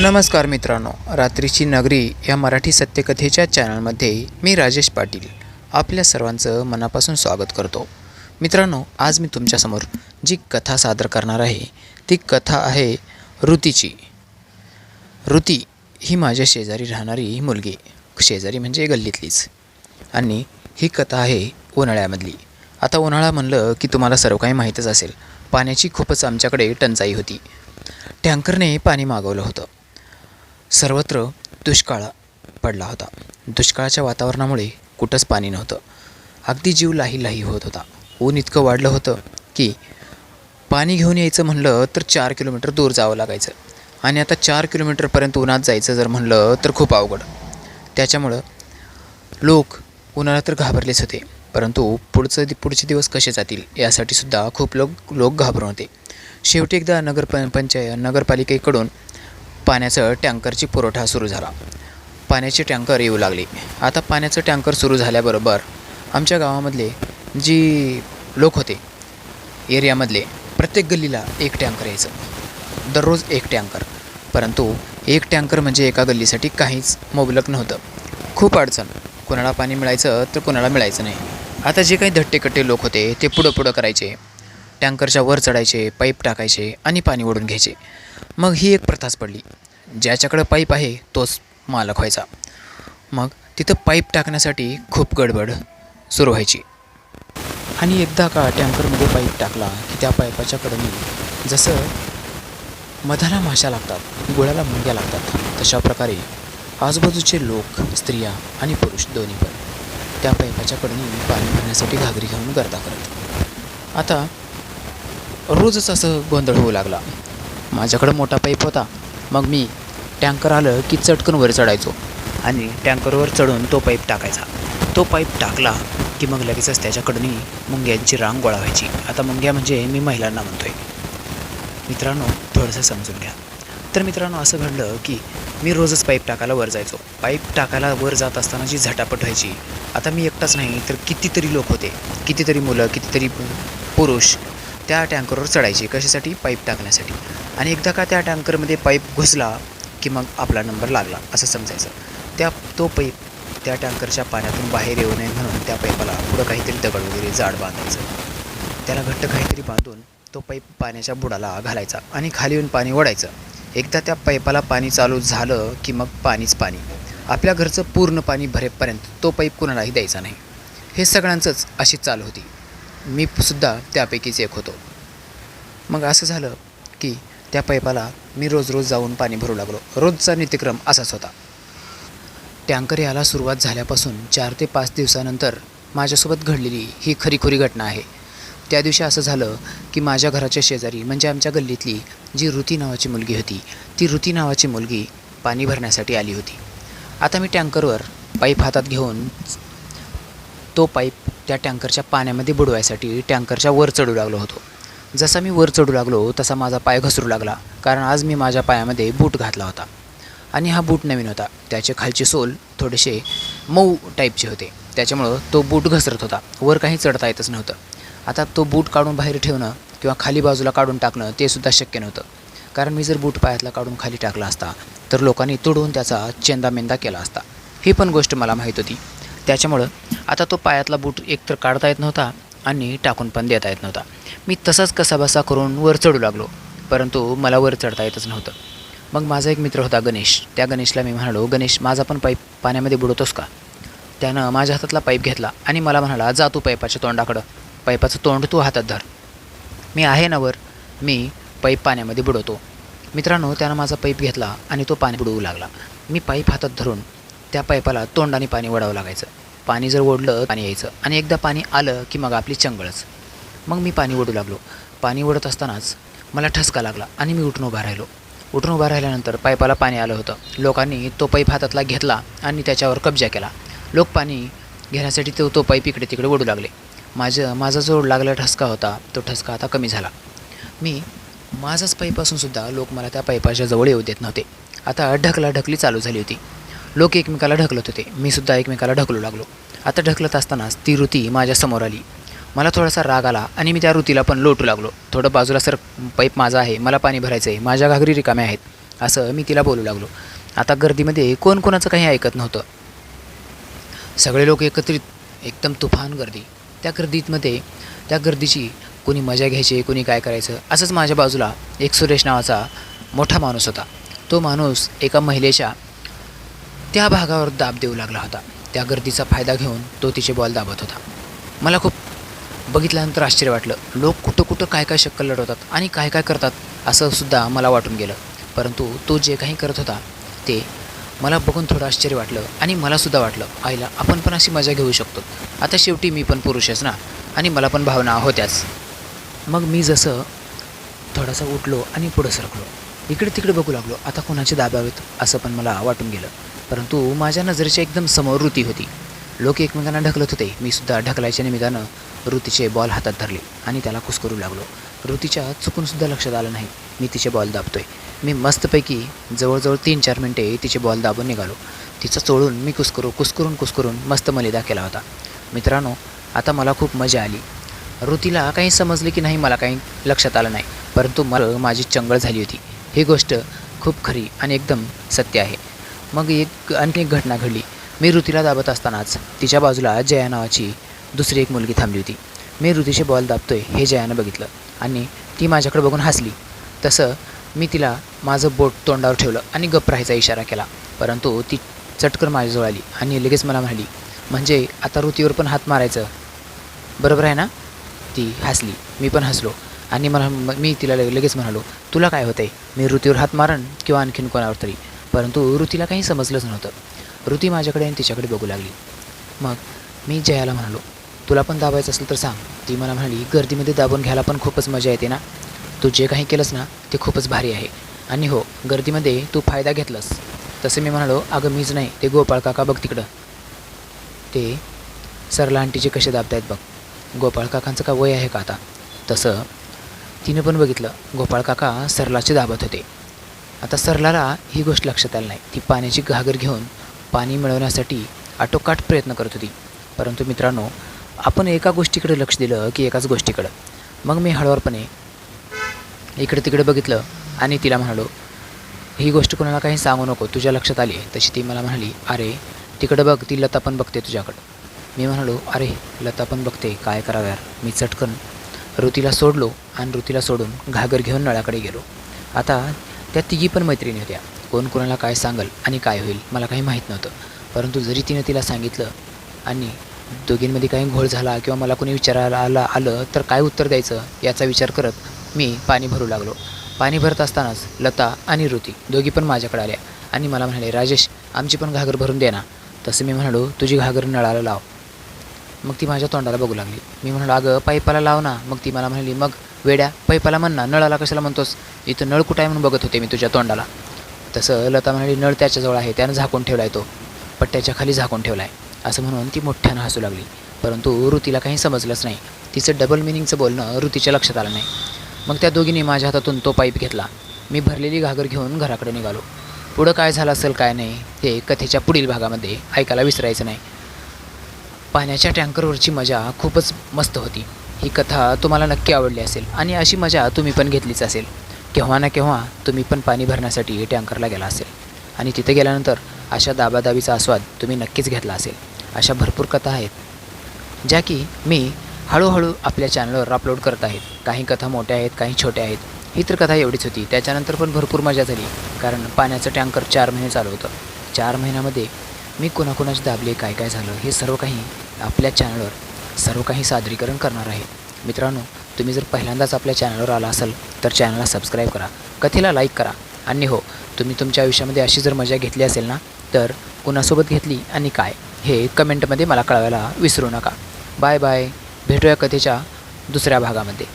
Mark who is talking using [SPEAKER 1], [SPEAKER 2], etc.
[SPEAKER 1] नमस्कार मित्रांनो रात्रीची नगरी या मराठी सत्यकथेच्या चॅनलमध्ये मी राजेश पाटील आपल्या सर्वांचं मनापासून स्वागत करतो. मित्रांनो आज मी तुमच्यासमोर जी कथा सादर करणार आहे ती कथा आहे ऋतीची. ऋती ही माझ्या शेजारी राहणारी मुलगी शेजारी म्हणजे गल्लीतलीच. आणि ही कथा आहे उन्हाळ्यामधली. आता उन्हाळा म्हणलं की तुम्हाला सर्व काही माहीतच असेल पाण्याची खूपच आमच्याकडे टंचाई होती. टँकरने पाणी मागवलं होतं. सर्वत्र दुष्काळ पडला होता. दुष्काळाच्या वातावरणामुळे कुठंच पाणी नव्हतं. अगदी जीव लाही लाही होत होता. ऊन इतकं वाढलं होतं की पाणी घेऊन यायचं म्हणलं तर चार किलोमीटर दूर जावं लागायचं. आणि आता चार किलोमीटरपर्यंत उन्हात जायचं जर म्हणलं तर खूप अवघड. त्याच्यामुळं लोक उन्हाळ्यात तर घाबरलेच होते. परंतु पुढचं दि पुढचे दिवस कसे जातील यासाठी सुद्धा खूप लोक लोक घाबरून होते. शेवटी एकदा नगर प पंचायत नगरपालिकेकडून पाण्याचं टँकरची पुरवठा सुरू झाला. पाण्याचे टँकर येऊ लागले. आता पाण्याचं टँकर सुरू झाल्याबरोबर आमच्या गावामधले जी लोक होते एरियामधले प्रत्येक गल्लीला एक टँकर यायचं. दररोज एक टँकर. परंतु एक टँकर म्हणजे एका गल्लीसाठी काहीच मुबलक नव्हतं. खूप अडचण. कोणाला पाणी मिळायचं तर कोणाला मिळायचं नाही. आता जे काही धट्टेकट्टे लोक होते ते पुढं पुढं करायचे. टँकरच्या वर चढायचे पाईप टाकायचे आणि पाणी ओढून घ्यायचे. मग ही एक प्रथाच पडली. ज्याच्याकडं पाईप आहे तोच मालक व्हायचा. मग तिथं पाईप टाकण्यासाठी खूप गडबड सुरू व्हायची. आणि एकदा का टँकरमध्ये पाईप टाकला की त्या पाईपाच्या कडनी जसं मधाला माशा लागतात गुळाला मुंग्या लागतात तशा प्रकारे आजूबाजूचे लोक स्त्रिया आणि पुरुष दोन्ही पण त्या पाईपाच्या कडनी पाणी भरण्यासाठी घागरी घेऊन गर्दा करत. आता रोजच असं गोंधळ होऊ लागला. माझ्याकडं मोठा पाईप होता. मग मी टँकर आलं की चटकन वर चढायचो. आणि टँकरवर चढून तो पाईप टाकायचा. तो पाईप टाकला की मग लगेचच त्याच्याकडून मुंग्यांची रांग गोळा व्हायची आता मुंग्या म्हणजे मी महिलांना म्हणतोय. मित्रांनो थोडंसं समजून घ्या. तर मित्रांनो असं घडलं की मी रोजच पाईप टाकायला वर जायचो. पाईप टाकायला वर जात असताना जी झटापट व्हायची आता मी एकटाच नाही तर कितीतरी लोक होते. कितीतरी मुलं कितीतरी पुरुष त्या टँकरवर चढायचे कशासाठी? पाईप टाकण्यासाठी. आणि एकदा का त्या टँकरमध्ये पाईप घुसला की मग आपला नंबर लागला असं समजायचं. त्या तो पाईप त्या टँकरच्या पाण्यातून बाहेर येऊ नये म्हणून त्या पाईपाला पुढं काहीतरी दगड वगैरे जाड बांधायचं. त्याला घट्ट काहीतरी बांधून तो पाईप पाण्याच्या बुडाला घालायचा आणि खाली येऊन पाणी ओढायचं. एकदा त्या पाईपाला पाणी चालू झालं की मग पाणीच पाणी. आपल्या घरचं पूर्ण पाणी भरेपर्यंत तो पाईप कुणालाही द्यायचा नाही. हे सगळ्यांचंच अशी चाल होती. मी सुद्धा त्यापैकीच एक होतो. मग असं झालं की त्या पाईपाला मी रोज रोज जाऊन पाणी भरू लागलो. रोजचा नित्यक्रम असाच होता. टँकर याला सुरुवात झाल्यापासून चार ते पाच दिवसानंतर माझ्यासोबत घडलेली ही खरीखुरी घटना आहे. त्या दिवशी असं झालं की माझ्या घराच्या शेजारी म्हणजे आमच्या गल्लीतली जी ऋती नावाची मुलगी होती ती ऋती नावाची मुलगी पाणी भरण्यासाठी आली होती. आता मी टँकरवर पाईप हातात घेऊन तो पाईप त्या टँकरच्या पाण्यामध्ये बुडवायसाठी टँकरच्या वर चढू लागलो होतो. जसा मी वर चढू लागलो तसा माझा पाय घसरू लागला कारण आज मी माझ्या पायामध्ये बूट घातला होता. आणि हा बूट नवीन होता. त्याचे खालचे सोल थोडेसे मऊ टाईपचे होते. त्याच्यामुळं तो बूट घसरत होता. वर काही चढता येतच नव्हतं. आता तो बूट काढून बाहेर ठेवणं किंवा खाली बाजूला काढून टाकणं ते सुद्धा शक्य नव्हतं. कारण मी जर बूट पायातला काढून खाली टाकला असता तर लोकांनी तुडवून त्याचा चेंदामेंदा केला असता. ही पण गोष्ट मला माहीत होती. त्याच्यामुळं आता तो पायातला बूट एकतर काढता येत नव्हता आणि टाकून पण देता येत नव्हता. मी तसाच कसाबसा करून वर चढू लागलो परंतु मला वर चढता येतच नव्हतं. मग माझा एक मित्र होता गणेश. त्या गणेशला मी म्हणालो गणेश माझा पण पाईप पाण्यामध्ये बुडवतोस का? त्यानं माझ्या हातातला पाईप घेतला आणि मला म्हणाला जा तू पाईपाच्या तोंडाकडं. पाईपाचं तोंड तू हातात धर. मी आहे ना वर मी पाईप पाण्यामध्ये बुडवतो. मित्रांनो त्यानं माझा पाईप घेतला आणि तो पाणी बुडवू लागला. मी पाईप हातात धरून त्या पाईपाला तोंडाने पाणी वडावं लागायचं. पाणी जर ओढलं पाणी यायचं. आणि एकदा पाणी आलं की मग आपली चंगळच. मग मी पाणी ओढू लागलो. पाणी ओढत असतानाच मला ठसका लागला आणि मी उठून उभा राहिलो. उठून उभा राहिल्यानंतर पाईपाला पाणी आलं होतं. लोकांनी तो पाईप हातातला घेतला आणि त्याच्यावर कब्जा केला. लोक पाणी घेण्यासाठी तो तो पाईप इकडे तिकडे ओढू लागले. माझं माझा जो लागला ठसका होता तो ठसका आता कमी झाला. मी माझाच पाईप असूनसुद्धा लोक मला त्या पाईपाच्या जवळ येऊ देत नव्हते. आता ढकला ढकली चालू झाली होती. लोक एकमेकाला ढकलत होते. मी सुद्धा एकमेकाला ढकलू लागलो. आता ढकलत असतानाच ती ऋती माझ्यासमोर आली. मला थोडासा राग आला आणि मी त्या ऋतीला पण लोटू लागलो. थोडं बाजूला सर पाईप माझा आहे मला पाणी भरायचं आहे माझ्या घागरी रिकाम्या आहेत असं मी तिला बोलू लागलो. आता गर्दीमध्ये कोण कोणाचं काही ऐकत नव्हतं. सगळे लोक एकत्रित एकदम तुफान गर्दी. त्या गर्दीमध्ये त्या गर्दीची कोणी मजा घ्यायची कोणी काय करायचं असंच माझ्या बाजूला एक सुरेश नावाचा मोठा माणूस होता. तो माणूस एका महिलेच्या त्या भागावर दाब देऊ लागला होता. त्या गर्दीचा फायदा घेऊन तो तिचे बॉल दाबत होता. मला खूप बघितल्यानंतर आश्चर्य वाटलं. लोक कुठं कुठं काय काय शक्कल लढवतात आणि काय काय करतात असं सुद्धा मला वाटून गेलं. परंतु तो जे काही करत होता ते मला बघून थोडं आश्चर्य वाटलं आणि मलासुद्धा वाटलं आईला आपण पण अशी मजा घेऊ शकतो. आता शेवटी मी पण पुरुषच ना आणि मला पण भावना होत्याच. मग मी जसं थोडासा उठलो आणि पुढं सरकलो. इकडे तिकडे बघू लागलो आता कोणाचे दाबावेत असं पण मला वाटून गेलं. परंतु माझ्या नजरेच्या एकदम समोर ऋती होती. लोक एकमेकांना ढकलत होते. मी सुद्धा ढकलायच्या निमित्तानं ऋतीचे बॉल हातात धरले आणि त्याला कुसकरू लागलो. ऋतीच्या चुकूनसुद्धा लक्षात आलं नाही. मी तिचे बॉल दाबतोय. मी मस्तपैकी जवळजवळ तीन चार मिनटे तिचे बॉल दाबून निघालो. तिचं चोळून मी कुसकरू कुसकरून कुसकरून मस्त मलिदा केला होता. मित्रांनो आता मला खूप मजा आली. ऋतीला काही समजले की नाही मला काही लक्षात आलं नाही. परंतु मला माझी चंगळ झाली होती. ही गोष्ट खूप खरी आणि एकदम सत्य आहे. मग एक आणखी एक घटना घडली. मी ऋतीला दाबत असतानाच तिच्या बाजूला जया नावाची दुसरी एक मुलगी थांबली होती. मी ऋतीचे बॉल दाबतोय हे जयानं बघितलं आणि ती माझ्याकडे बघून हसली. तसं मी तिला माझं बोट तोंडावर ठेवलं आणि गप्प राहायचा इशारा केला. परंतु ती चटकन माझ्याजवळ आली आणि लगेच मला म्हणाली म्हणजे आता ऋतीवर पण हात मारायचं? बरोबर आहे ना? ती हसली. मी पण हसलो आणि मला मी तिला लगेच म्हणालो तुला काय होतंय? मी ऋतीवर हात मारण किंवा आणखीन कोणावर तरी? परंतु ऋतीला काही समजलंच नव्हतं. ऋती माझ्याकडे आणि तिच्याकडे बघू लागली. मग मी जयाला म्हणालो तुला पण दाबायचं असेल तर सांग. ती मला म्हणाली गर्दीमध्ये दाबून घ्यायला पण खूपच मजा येते ना? तू जे काही केलंस ना ते खूपच भारी आहे. आणि हो गर्दीमध्ये तू फायदा घेतलास. तसं मी म्हणालो अगं मीच नाही ते गोपाळ काका बघ तिकडं. ते सरला आंटीचे कसे दाबतायत बघ. गोपाळ काकांचं का वय आहे का आता? तसं तिनं पण बघितलं गोपाळ काका सरलाचे दाबत होते. आता सरलाला ही गोष्ट लक्षात आली नाही. ती पाण्याची घागर घेऊन पाणी मिळवण्यासाठी आटोकाट प्रयत्न करत होती. परंतु मित्रांनो आपण एका गोष्टीकडे लक्ष दिलं की एकाच गोष्टीकडं. मग मी हळूवारपणे इकडे तिकडे बघितलं आणि तिला म्हणालो ही गोष्ट कोणाला काही सांगू नको. तुझ्या लक्षात आली? तशी ती मला म्हणाली अरे तिकडं बघ ती लता पण बघते तुझ्याकडं. मी म्हणालो अरे लता पण बघते. काय करावं यार? मी चटकन ऋतीला सोडलो आणि ऋतीला सोडून घागर घेऊन नळाकडे गेलो. आता त्या तिघी पण मैत्रिणी होत्या. कोण कोणाला काय सांगल आणि काय होईल मला काही माहीत नव्हतं. परंतु जरी तिनं तिला सांगितलं आणि दोघींमध्ये काही घोळ झाला किंवा मला कोणी विचारायला आला आलं तर काय उत्तर द्यायचं याचा विचार करत मी पाणी भरू लागलो. पाणी भरत असतानाच लता आणि ऋती दोघी पण माझ्याकडे आल्या आणि मला म्हणाले राजेश आमची पण घागर भरून दे ना. तसं मी म्हणालो तुझी घागर नळाला लाव. मग ती माझ्या तोंडाला बघू लागली. मी म्हणालो अगं पाईपाला लाव ना. मग ती मला म्हणाली मग वेड्या पाईपाला म्हण नळाला कशाला म्हणतोस? इथं नळ कुठं आहे म्हणून बघत होते मी तुझ्या तोंडाला. तसं लता म्हणाली नळ त्याच्याजवळ आहे त्यानं झाकून ठेवला आहे तो. पट्ट्याच्या खाली झाकून ठेवला आहे असं म्हणून ती मोठ्यानं हसू लागली. परंतु ऋतीला काही समजलंच नाही. तिचं डबल मिनिंगचं बोलणं ऋतीच्या लक्षात आलं नाही. मग त्या दोघींनी माझ्या हातातून तो पाईप घेतला. मी भरलेली घागर घेऊन घराकडे निघालो. पुढं काय झालं असेल काय नाही हे कथेच्या पुढील भागामध्ये ऐकायला विसरायचं नाही. पाण्याच्या टँकरवरची मजा खूपच मस्त होती. ही कथा तुम्हाला नक्की आवडली असेल आणि अशी मजा तुम्ही पण घेतलीच असेल. केव्हा ना केव्हा तुम्ही पण पाणी भरण्यासाठी टँकरला गेला असेल. आणि तिथे गेल्यानंतर अशा दाबादाबीचा आस्वाद तुम्ही नक्कीच घेतला असेल. अशा भरपूर कथा आहेत. ज्या की मी हळूहळू आपल्या चॅनलवर अपलोड करत आहेत काही कथा मोठ्या आहेत काही छोट्या आहेत. ही तर कथा एवढीच होती. त्याच्यानंतर पण भरपूर मजा झाली. कारण पाण्याचं टँकर चार महिने चालू होतं. चार महिन्यामध्ये मी कोणाकोणाचे दाबले काय काय झालं हे सर्व काही आपल्या चॅनलवर सर्व काही सादरीकरण करणार आहे. मित्रांनो तुम्ही जर पहिल्यांदाच आपल्या चॅनलवर आला असाल तर चॅनलला सबस्क्राईब करा कथेला लाईक करा. आणि हो तुम्ही तुमच्या आयुष्यामध्ये अशी जर मजा घेतली असेल ना तर कुणासोबत घेतली आणि काय हे कमेंटमध्ये मला कळवायला विसरू नका. बाय बाय भेटूया कथेच्या दुसऱ्या भागामध्ये.